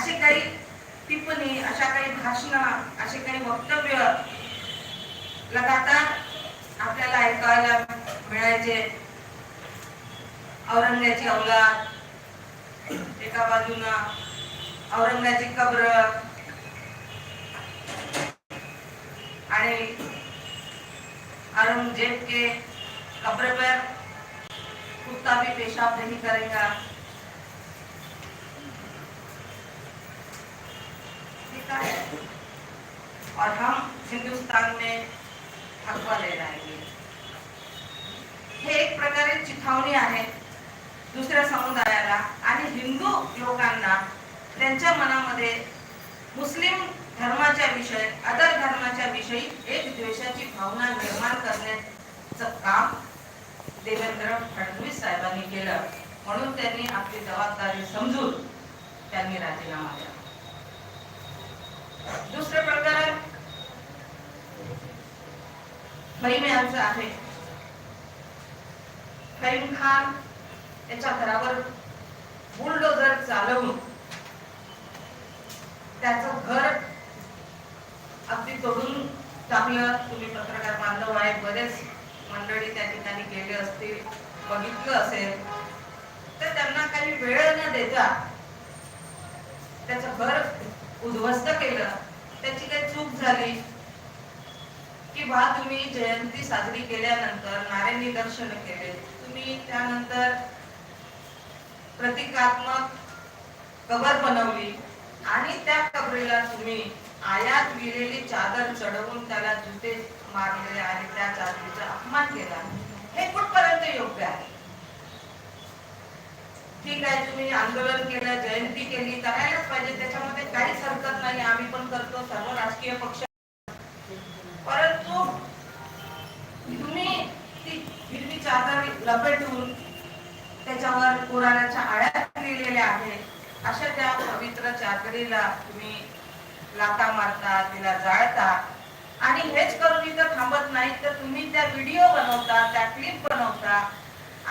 असे काही टिप्पणी अशा काही भाषणं असे काही वक्तव्य लगातार आपल्याला ऐकायला मिळायचे. औरंगाची औलाद एका बाजूनं औरंगाची कब्र आणि औरंगजेब के कब्र पर कुत्ता भी पेशाब नहीं करेगा सकता है? और हम हिंदुस्तान में हकवा ले जाएंगे। हे एक प्रकारे चिथावणी आहे दुसऱ्या समुदायाला आणि हिंदू लोकांना त्यांच्या मनामध्ये मुस्लिम धर्माच्या विषयी अदर धर्माच्या विषयी एक द्वेषाची भावना निर्माण करण्याचं काम देवेंद्र फडणवीस साहेबांनी केलं. म्हणून त्यांनी आपली जबाबदारी समजून त्यांनी राजीनामा दिला. दुसरं प्रकरण फहीम आहे. फहीम खान याच्या घरावर बुलडोजर चालवून त्याचं घर अगदी तोडून टाकलं. तुम्ही पत्रकार बांधव आहे बरेच मंडळी त्या ठिकाणी गेले असतील बघितलं असेल. तर त्यांना काही वेळ न देता त्याचं घर उद्ध्वस्त केलं. त्याची काही चूक झाली. की बा तुम्ही जयंती साजरी केल्यानंतर नारायणी दर्शन केले. तुम्ही त्यानंतर प्रतिकात्मक कबर बनवली. आणि त्या कबरीला तुम्ही आयात गेलेली चादर चढवून त्याला जुते मारले आणि त्या चादरीचा अपमान केला. हे कुठपर्यंत योग्य आहे? ठीक आहे तुम्ही आंदोलन केलं जयंती केली करायलाच पाहिजे त्याच्यामध्ये काहीच हरकत नाही आम्ही पण करतो सर्व राजकीय पक्ष. परंतु तुम्ही ती हिरवी चादर लपेटून त्याच्यावर कुराणाच्या आळ्यात लिहिलेल्या आहेत. अशा त्या पवित्र चादरीला तुम्ही लाता मारता तिला जाळता. आणि हेच करून इथं थांबत नाही तर तुम्ही त्या व्हिडिओ बनवता त्या क्लिप बनवता.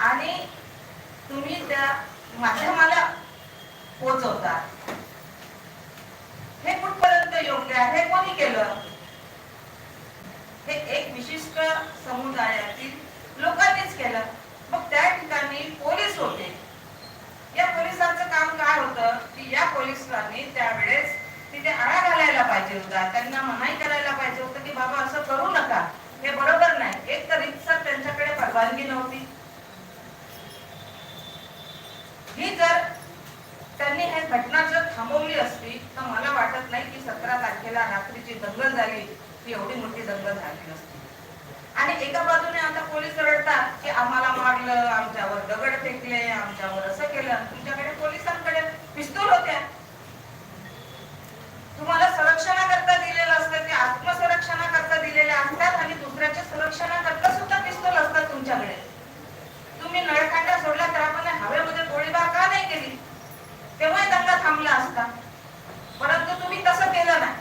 आणि तुम्ही त्या माध्यमाला पोचवतात. हे कुठपर्यंत योग्य आहे? हे कोणी केलं? हे एक विशिष्ट समुदायातील लोकांनीच केलं. मग त्या ठिकाणी पोलीस होते. या पोलिसांचं काम काय होतं? की या पोलिसांनी त्यावेळेस तिथे आळा घालायला पाहिजे होता. त्यांना मनाई करायला पाहिजे होतं की बाबा असं करू नका. हे बरोबर नाही. एक तर रितसर त्यांच्याकडे परवानगी नव्हती ही जर त्यांनी हे घटना जर थांबवली असती तर मला वाटत नाही की सतरा तारखेला रात्रीची दंगल झाली ती एवढी मोठी दंगल झाली नसती. आणि एका बाजूने आता पोलीस रडतात की आम्हाला मारलं आमच्यावर दगड फेकले आमच्यावर असं केलं. तुमच्याकडे पोलिसांकडे पिस्तूल होत्या तुम्हाला संरक्षणाकरता दिलेलं असतं ते आत्मसंरक्षणाकरता दिलेले असतात आणि दुसऱ्याच्या संरक्षणाकरता सुद्धा पिस्तूल असतात तुमच्याकडे तुम्ही नळकांडा सोडला तर आपण हवेमध्ये गोळीबार का नाही केली तेव्हा दंगा थांबला असता. परंतु तुम्ही तसं केलं नाही.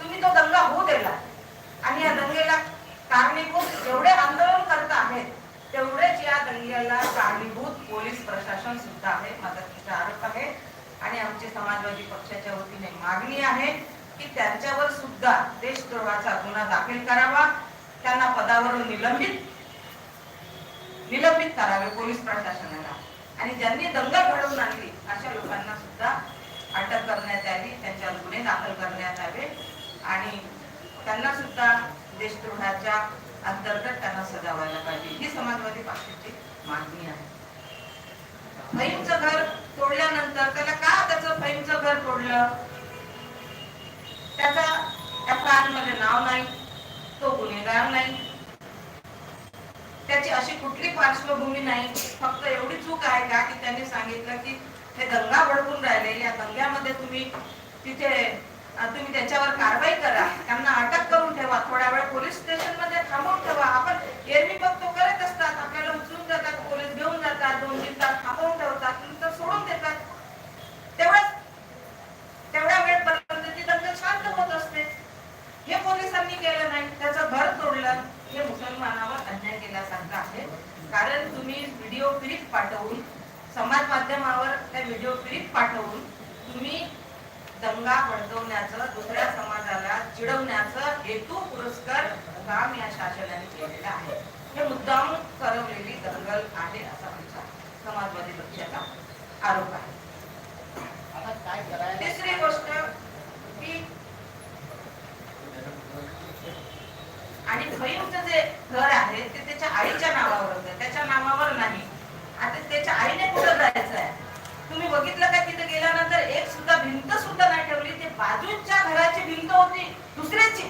तुम्ही तो दंगा होऊ दिला. आणि या दंगेला कारणीभूत जेवढे आंदोलन करत आहेत तेवढेच या दंगेला कारणीभूत पोलीस प्रशासन सुद्धा आहे माझा तिचा आरोप आहे. आणि आमची समाजवादी पक्षाच्या वतीने मागणी आहे की त्यांच्यावर सुद्धा देशद्रोहाचा गुन्हा दाखल करावा. त्यांना पदावरून निलंबित निलंबित करावे पोलीस प्रशासनाला. आणि ज्यांनी दंगा घडवून आणली अशा लोकांना सुद्धा अटक करण्यात यावी त्यांच्यावर गुन्हे दाखल करण्यात यावे. आणि त्यांना सुद्धा देशद्रोहाच्या अंतर्गत त्यांना सजावायला पाहिजे. ही समाजवादी पक्षाची मागणी आहे. फहीमचं घर तोडल्यानंतर त्याला का त्याचं फहीमचं घर तोडलं? त्याचा एफमध्ये नाव नाही तो गुन्हेगार नाही त्याची अशी कुठली पार्श्वभूमी नाही. फक्त एवढी चूक आहे का की त्यांनी सांगितलं की हे दंगा भडकून राहिले या दंग्यामध्ये तुम्ही तिथे तुम्ही त्याच्यावर कारवाई करा. त्यांना अटक करून ठेवा. थोड्या वेळ पोलीस स्टेशनमध्ये थांबवून ठेवा. आपण एरवी बघतो करत असतात. आपल्याला उचलून जातात पोलीस घेऊन जातात दोन तीन तास थांबवून ठेवतात नंतर सोडून देतात. तेवढ्याच तेवढ्या वेळपर्यंत ती दंग शांत होत असते. हे पोलिसांनी केलं नाही. त्याचं घर तोडलं. हे मुसलमानावर अन्याय केल्यासारखं आहे. कारण तुम्ही व्हिडिओ क्लिप पाठवून समाज माध्यमावर त्या व्हिडिओ क्लिप पाठवून तुम्ही दंगा भडकवण्याचं दुसऱ्या समाजाला चिडवण्याचं हेतू पुरस्कार काम या शासनाने केलेलं आहे. हे मुद्दाम करवलेली दंगल आहे असा आमचा समाजवादी पक्षाचा आरोप आहे. तिसरी गोष्ट की आणि फईमचं जे घर आहे ते त्याच्या आईच्या नावावर होतं त्याच्या नावावर नाही. आता त्याच्या आईने कुठं जायचं आहे? तुम्ही बघितलं का तिथे गेल्यानंतर एक सुद्धा भिंत सुद्धा नाही ठेवली? ते बाजूच्या घराची भिंत होती दुसऱ्याची.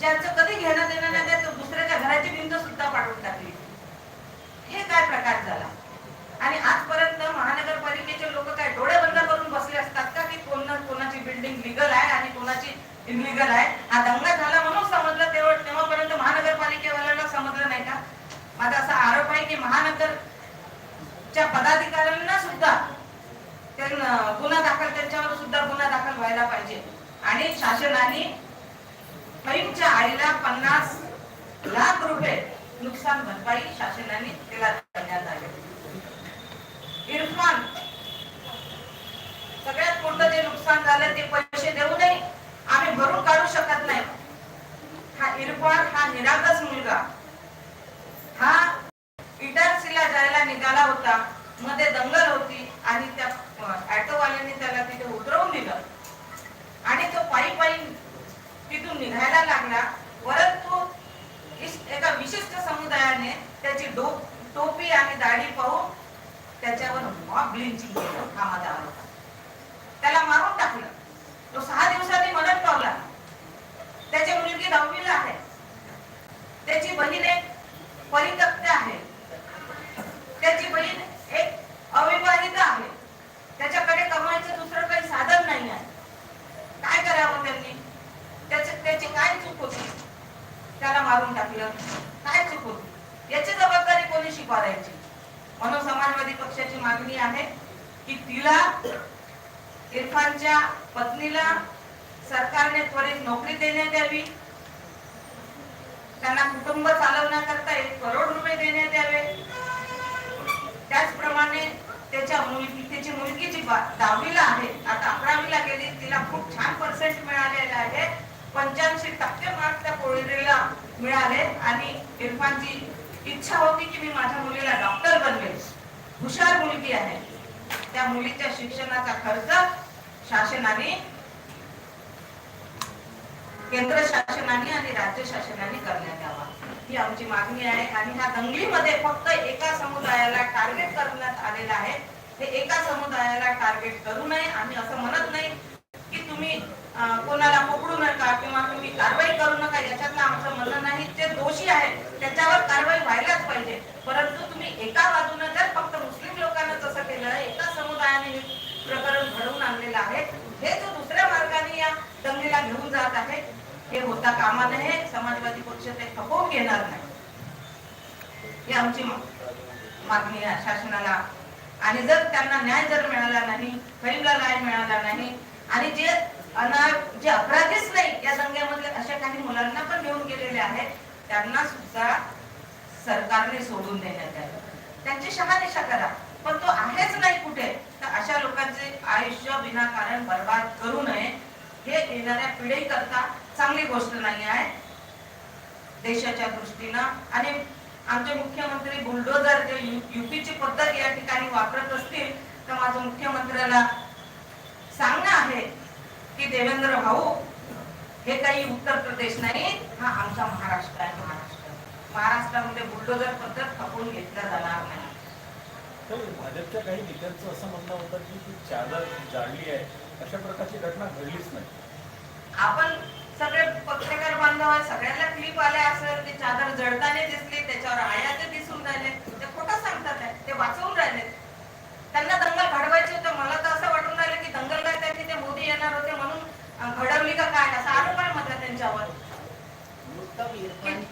ज्यांचं कधी घेणं देणं नाही त्याचं दुसऱ्याच्या घराची भिंत सुद्धा पाडून टाकली. हे काय प्रकार झाला? आणि आजपर्यंत महानगरपालिकेचे लोक काय डोळे बंद करून बसले असतात का की कोण कोणाची बिल्डिंग लिगल आहे आणि कोणाची इनलिगल आहे. हा दंगा झाला म्हणून समजलं तेव्हा तेव्हापर्यंत महानगरपालिकेवाल्यांना समजलं नाही का? माझा असा आरोप आहे की महानगरच्या पदाधिकाऱ्यांना सुद्धा त्यांना गुन्हा दाखल त्यांच्यावर सुद्धा गुन्हा दाखल व्हायला पाहिजे. आणि शासनाने फईमच्या आईला पन्नास लाख रुपये नुकसान भरपाई शासनाने तिला देण्यात आले. इरफान सगळ्यात मोठं जे नुकसान झालं ते पैसे देऊ नये. शकत नाही. हा इरफान हा निरागस मुलगा. हा इटारसीला जायला निघाला होता. मध्ये दंगल होती आणि त्या ऑटोवाल्याने त्याला तिथे उतरवून दिलं. आणि तो पायी पायी तिथून निघायला लागला. परंतु एका विशिष्ट समुदायाने त्याची डो टोपी आणि दाढी पाहून त्याच्यावर मॉब लिंचिंग केलं. हा माझा आरोप त्याला मारून टाकलं. तो सहा दिवसांनी मदत पावला. त्याची मुलगी दहावीला आहे. त्याची बहीण एक परित्यक्त आहे. त्याची बहीण एक अविवाहित आहे. त्याच्याकडे कमाईचं दुसरं काही साधन नाही आहे. काय करावं त्यांनी? त्याची त्याची काय चूक होती? त्याला मारून टाकलं. काय चूक होती? याची जबाबदारी कोणी शिकवायची? म्हणून समाजवादी पक्षाची मागणी आहे की तिला इरफानच्या पत्नीला सरकारने त्वरित नोकरी देण्यात यावी. त्यांना कुटुंब चालवण्याकरता एक करोड रुपये देण्यात यावे. त्याचप्रमाणे त्याच्या मुलगी त्याची मुलगी जी दहावीला आहे आता अकरावीला गेली तिला खूप छान पर्सेंट मिळालेले आहे. पंच्याऐंशी टक्के मार्क त्या पोळीला मिळाले आणि इरफानची इच्छा होती की मी माझ्या मुलीला डॉक्टर बनवेल. हुशार मुलगी आहे. त्या मुलीच्या शिक्षणाचा खर्च शासनाने केंद्र शासनाने आणि राज्य शासनाने करण्यात यावा. ही आमची मागणी आहे आणि ह्या दंगलीमध्ये फक्त एका समुदायाला टार्गेट करण्यात आलेलं आहे. हे एका समुदायाला टार्गेट करू नये. आम्ही असं म्हणत नाही की तुम्ही कोणाला पकडू नका किंवा तुम्ही कारवाई करू नका. याच्यातलं आमचं म्हणणं नाही. ते दोषी आहेत त्याच्यावर कारवाई व्हायलाच पाहिजे. परंतु तुम्ही एका बाजूने जर फक्त मुस्लिम लोकांना तसं केलं एका समुदायाने हे प्रकरण घडवून आणलेलं आहे हे जो दुसऱ्या मार्गाने या दंगलीला घेऊन जात आहे हे होता कामा नये समाजवादी पक्ष ते खपवून घेणार नाही. ही आमची मागणी आहे शासनाला. आणि जर त्यांना न्याय जर मिळाला नाही फैमला न्याय मिळाला नाही आणि जे अना जे अपराधीच नाही या दंग्यामधले अशा काही मुलांना पण घेऊन गेलेले आहेत त्यांना सुद्धा सरकारने सोडून देण्यात आलं त्यांची शहानिशा करा. पण तो आहेच नाही कुठे तर अशा लोकांचे आयुष्य विनाकारण बर्बाद करू नये. हे येणाऱ्या पिढी करता चांगली गोष्ट नाही आहे. देशाच्या दृष्टीनं आणि आमचे मुख्यमंत्री बुलडोजर जे युपीची पद्धत या ठिकाणी वापरत असतील तर माझं मुख्यमंत्र्याला सांगणं आहे की देवेंद्र भाऊ हे काही उत्तर प्रदेश नाही हा आमचा महाराष्ट्र आहे महाराष्ट्र. महाराष्ट्रामध्ये बुलडोजर पद्धत खपवून घेतलं जाणार नाही. तर भाजपच्या काही नेत्यांचं असं म्हणणं होतं की ती चादर जाळली आहे. अशा प्रकारची घटना घडलीच नाही. आपण सगळे पत्रकार बांधव सगळ्यांना क्लिप आल्या असेल ते चादर जळताना दिसली त्याच्यावर आया ते दिसून राहिले ते खोटं सांगतात आहे ते वाचवून राहिले. त्यांना दंगल घडवायची होतं मला तर असं वाटून राहिलं की दंगल काय त्या तिथे मोदी येणार होते म्हणून घडवली का काय असा आरोप आहे माझा त्यांच्यावर. उत्तम इरफान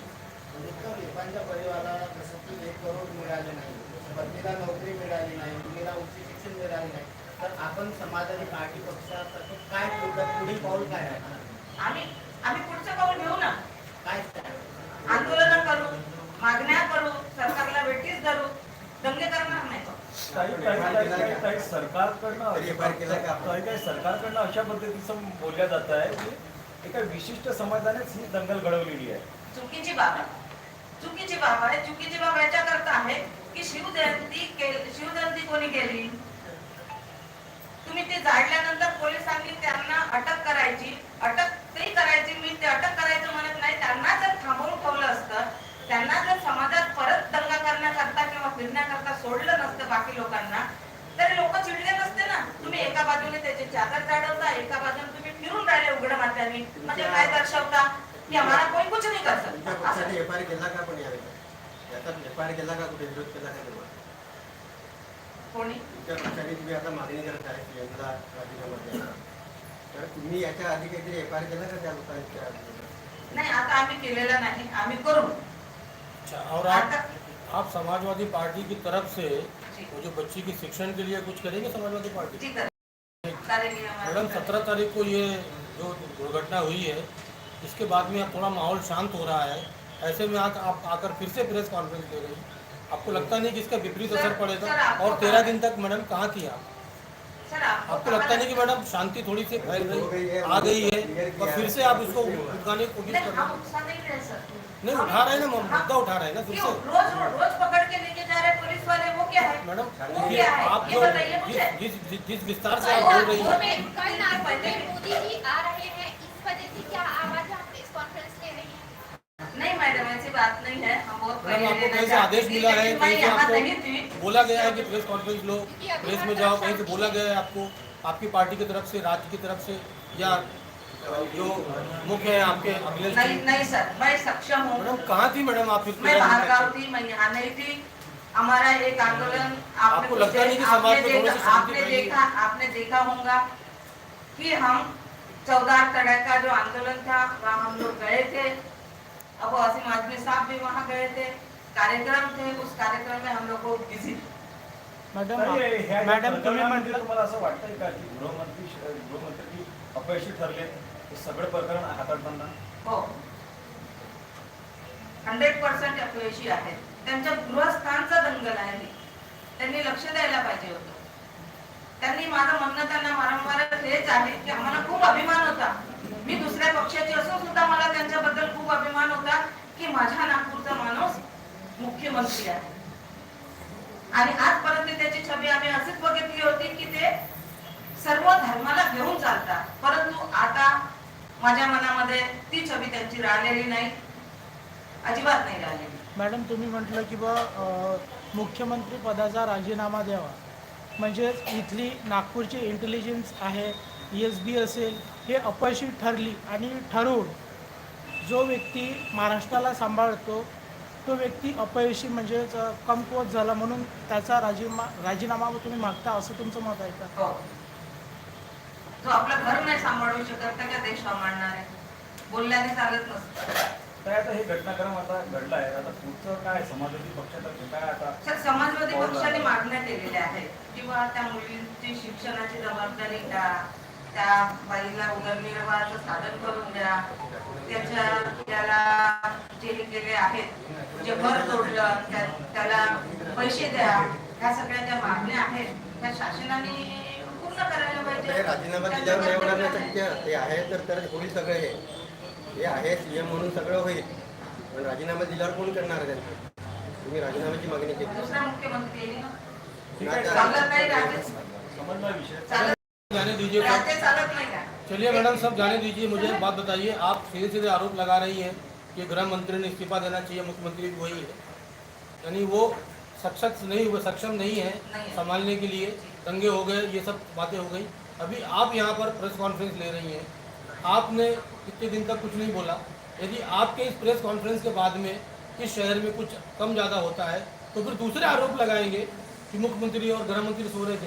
उत्तम इरफानच्या परिवाराला जसं की एक करोड मिळाले नाही. पत्नीला नोकरी मिळाली नाही मुलीला उच्च शिक्षण मिळाले नाही. तर आपण समाजवादी पार्टी पक्षातर्फे काय पुढं पुढील पाऊल काय आहे आम्ही आम्ही पुढचं पाऊल घेऊ ना. काय आंदोलन करू मागण्या करू सरकारला वेठीस धरू दंगे करणार नाही काही काही सरकारकडनं अशा पद्धतीचं बोलल्या जात आहे की एका विशिष्ट समाजानेच ही दंगल घडवलेली आहे. चुकीची बाब आहे. चुकीची बाब आहे. चुकीची बाब याच्याकरता आहे की शिवजयंती केल- शिवजयंती कोणी केली? तुम्ही ते जाळल्यानंतर पोलिसांनी त्यांना अटक करायची. अटक ते करायची. मी ते अटक करायचं म्हणत नाही. त्यांना जर थांबवून ठेवलं असतं त्यांना जर समाजात परत दंगा करण्याकरता किंवा फिरण्याकरता सोडलं नसतं बाकी लोकांना तर लोक चिडले नसते ना. तुम्ही एका बाजूने त्याचे चादर चढवता एका बाजूने तुम्ही फिरून राहिले उघड माथ्याने. म्हणजे काय दर्शवता? की आम्हाला कोणी कुछ नाही कर तुमच्या सकता असं. पक्षाने एफ आय आर केला का पण यावेळी? याचा एफ आय आर केला का कुठे? विरोध केला का तेव्हा कोणी? तुमच्या पक्षाने तुम्ही आता मागणी करत आहे सीएमला राजीनामा तर तुम्ही याच्या आधी काहीतरी एफ़ आय केला का त्या लोकांच्या विरोधात? आता आम्ही केलेलं नाही आम्ही करू. अच्छा और आप आता आप समाजवादी पार्टी की तरफ़ से जी, वो जो बच्ची की शिक्षण के लिए कुछ करेंगे समाजवादी पार्टी? जी करें करेंगे मैडम सत्रह तारीख को ये जो दुर्घटना हुई है इसके बाद में अब थोड़ा माहौल शांत हो रहा है। ऐसे में आ, आप आकर फिर से प्रेस कॉन्फ्रेंस दे रही आपको लगता नहीं कि इसका विपरीत असर पड़ेगा? और तेरह दिन तक मैडम कहाँ थी आप? आपको आपको लगता नहीं कि मैडम शांति थोड़ी सी फैल गई रही आ गई है और फिर से आप इसको उठाने की कोशिश कर रहे हैं? नहीं रहे सर। नहीं हम- उठा रहे हैं ना मुद्दा उठा रहे हैं ना फिर से। रोज रोज रोज पकड़ के लेके जा रहे पुलिस वाले वो क्या है? मैडम ये आप जो जिस विस्तार से आप बोल रही हैं। मैडम ऐसी बात नहीं है। हम बहुत मैडम, आपको कहीं से आदेश मिला है, कहीं से आपको- बोला गया है कि प्रेस कॉन्फ्रेंस लो प्रेस में जाओ कहीं से बोला गया है आपको आपकी पार्टी की तरफ़ से राज्य की तरफ़ से या जो मुख्य है आपके अखिलेश नहीं नहीं सर मैं सक्षम हूँ। मैडम कहाँ थी मैडम आप मैं बाहर गाँव थी मैं यहाँ नहीं थी। हमारा एक आंदोलन आपको लगता नहीं कि समाज में थोड़ी देखा- आपने देखा आपने देखा होगा कि हम चौदह तरह का जो आंदोलन था वहाँ हम लोग गए थे। अब असीम आदमी साहब भी वहाँ गए थे। कार्यक्रम थे उस कार्यक्रम में हम लोग बहुत बिजी थे मॅडम तर हे- ह्या मॅडम तुम्ही प्रकरणामध्ये म्हटलं तुम्हाला असं वाटतंय का की गृहमंत्री गृहमंत्री अपयशी ठरले? हे सगळं प्रकरण हाताळताना? हो. हंड्रेड पर्सेंट अपयशी आहेत त्यांच्या गृहस्थांचा दंगल आहे ही. त्यांनी लक्ष द्यायला पाहिजे होतं. त्यांनी माझं म्हणणं त्यांना वारंवार हेच आहे की आम्हाला खूप अभिमान होता. मी दुसऱ्या पक्षाची असून सुद्धा मला त्यांच्याबद्दल खूप अभिमान होता की माझ्या नागपूरचा माणूस मुख्यमंत्री आहे. आणि आजपर्यंत त्याची छबी आम्ही असेच बघितली होती की ते सर्व धर्माला घेऊन चालतात. परंतु आता माझ्या मनामध्ये ती छबी त्यांची राहिलेली नाही. अजिबात नाही राहिलेली. मॅडम तुम्ही म्हटलं की बा मुख्यमंत्री पदाचा राजीनामा द्यावा. म्हणजेच इथली नागपूरची इंटेलिजन्स आहे एस बी असेल हे अपयशी ठरली आणि ठरवून जो व्यक्ती महाराष्ट्राला सांभाळतो तो व्यक्ती अपयशी म्हणजेच कमकुवत झाला म्हणून त्याचा राजीनामा राजीनामा तुम्ही मागता असं तुमचं मत आहे का? हो. जो आपलं घर नाही सांभाळू शकत तर का देश सांभाळणार. आहे बोलल्याने चालत नसतं. काय आता हे घटनाक्रम आता घडला आहे. आता पुढचं काय? समाजवादी पक्षातर्फे काय आता. सर समाजवादी पक्षाने मागण्या केलेल्या आहेत. किंवा त्या मुलींची शिक्षणाची जबाबदारी त्या बाईला उदरनिर्वाहाचं साधन करून द्या. त्याच्या त्याला जे केले आहेत जे घर तोडलं त्या- त्याला पैसे द्या. ह्या सगळ्या ज्या मागण्या आहेत त्या शासनाने पूर्ण करायला पाहिजे. राजीनामा दिल्यावर नाही होणार नाही शक्य ते आहे तर तर होईल सगळं हे. हे आहे सीएम म्हणून सगळं होईल. पण राजीनामा दिल्यावर कोण करणार त्यांचं? तुम्ही राजीनाम्याची मागणी केली. दुसरा मुख्यमंत्री नाही चालत जाने दीजिए। का चलिए मैडम सब जाने दीजिए मुझे बात बताइए। आप सीधे सीधे आरोप लगा रही हैं कि गृह मंत्री ने इस्तीफा देना चाहिए मुख्यमंत्री भी वही है। यानी वो सक्षम नहीं हुए सक्षम नहीं है संभालने के लिए दंगे हो गए ये सब बातें हो गई। अभी आप यहाँ पर प्रेस कॉन्फ्रेंस ले रही हैं। आपने कितने दिन तक कुछ नहीं बोला। यदि आपके इस प्रेस कॉन्फ्रेंस के बाद में इस शहर में कुछ कम ज़्यादा होता है तो फिर दूसरे आरोप लगाएँगे कि मुख्यमंत्री और गृह मंत्री सो रहे थे।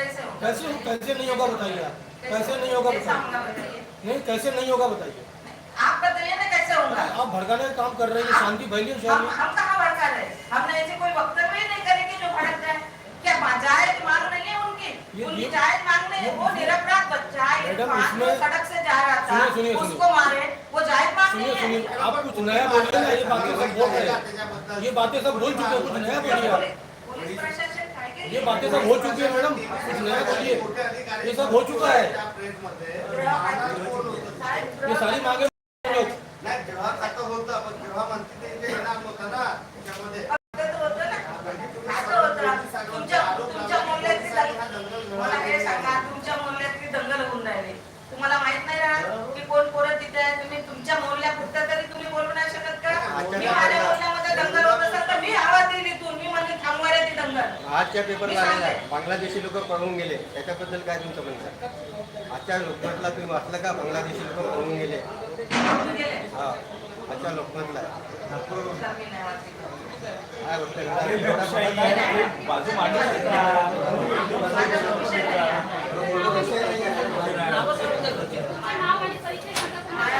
कैसे होगा? कैसे नहीं होगा बताइए आप। कैसे नहीं होगा बताइए। नहीं कैसे नहीं होगा बताइए। आप बताइए ना कैसे होगा। आप भड़काने का काम कर रहे हैं शांति है शहर हम में हम कहाँ भड़का रहे हमने ऐसे कोई वक्तव्य नहीं करेंगे जो भड़क जाए। क्या मा- जायज़ मांग नहीं है उनकी? जायज़ मांग नहीं है। वो निरपराध बच्चा है सड़क से जा रहा था। उसको मारे वो जायज़ मांग सुनिए सुनिए। आप कुछ नया बोलिए ना? ये बातें सब बोल रहे हैं। ये बातें सब बोल चुके हैं। कुछ नया बोलिए आप। ये बातें सब हो चुकी है मैडम। कुछ नया बोलिए। ये सब हो चुका है। ये सारी मांगे लोग नाही जेव्हा खातं होतं पण जेव्हा मंत्री ते इथे येणार नव्हतं ना त्याच्यामध्ये असं होतं ना. असं होतं. तुमच्या तुमच्या मोहल्ल्यातली दंगल- मला हे सांगा तुमच्या मोहल्ल्यातली दंगल होऊन राहिली तुम्हाला माहीत नाही राहत की कोण पोरं तिथे आहे तुम्ही तुमच्या मोहल्ल्यापुरतं तरी तुम्ही बोलू नाही शकत का मी माझ्या मोहल्ल्यामध्ये दंगल होत असेल तर मी आवाज देईल इथून मी म्हणजे थांबवायला ती दंगल आजच्या पेपर मी आलेला आहे सांगते. बांगलादेशी लोक पळून गेले त्याच्याबद्दल काय तुमचं म्हणणं आहे? आजच्या लोकमतला तुम्ही वाचलं का बांगलादेशी लोक पळून गेले हा आजच्या लोकमतला आहे. तर मी नाही वाचली. काय गोष्ट अरे करता? लोकशाही आहे, एक बाजू मांडू शकता माझा तो विषय नाही आहे. तुमचं नाव आणि परिचय सांगा तुम्हाला.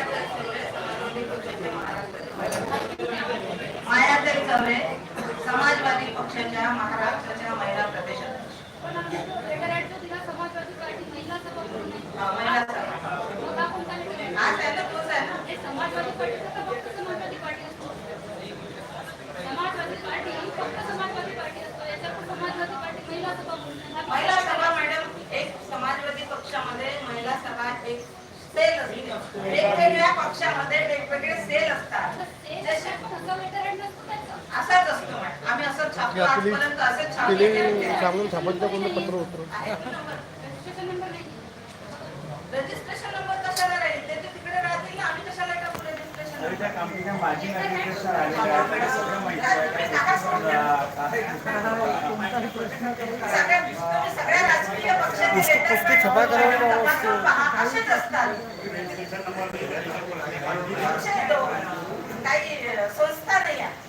मायाताई चौरे समाजवादी पक्षाच्या महाराष्ट्राच्या महिला प्रदेशाध्यक्ष पण आम्ही लेटर ऍड जो दिला समाजवादी पार्टी महिला सभा म्हणून आहे. अं, महिला सभा मग हा कोणता लेटर आहे? आज आहे ना तोच आहे ना हे समाजवादी पार्टीचा का फक्त समाजवादी पार्टी असतो समाजवादी पार्टी फक्त समाजवादी पार्टी असतो याच्यात पण समाजवादी पार्टी महिला सभा म्हणून आहे. हा महिला सभा मॅडम एक समाजवादी पक्षामध्ये महिला सभा एक सेल असते वेगवेगळ्या पक्षामध्ये वेगवेगळे सेल असतात ते जसे त्याच्यात पण असं लेटर ऍड नसतो त्याचं. असाच असतो आम्ही असं छापतो आजपर्यंत असं पत्र होतं रजिस्ट्रेशन नंबर नाही. रजिस्ट्रेशन नंबर कशाला राहील? ते तर तिकडे राहतील ना. आम्ही कशाला टाकू रजिस्ट्रेशन अरे त्या कंपनीच्या माजी नागरिकांना आलेल्या आहेत, त्यांना सगळं माहिती आहे. काय सगळ्या तुम्ही सगळ्या राजकीय पक्षाचे लेटर तपासून पहा असेच असतात पक्ष आहे तो. काही संस्था नाही आहे.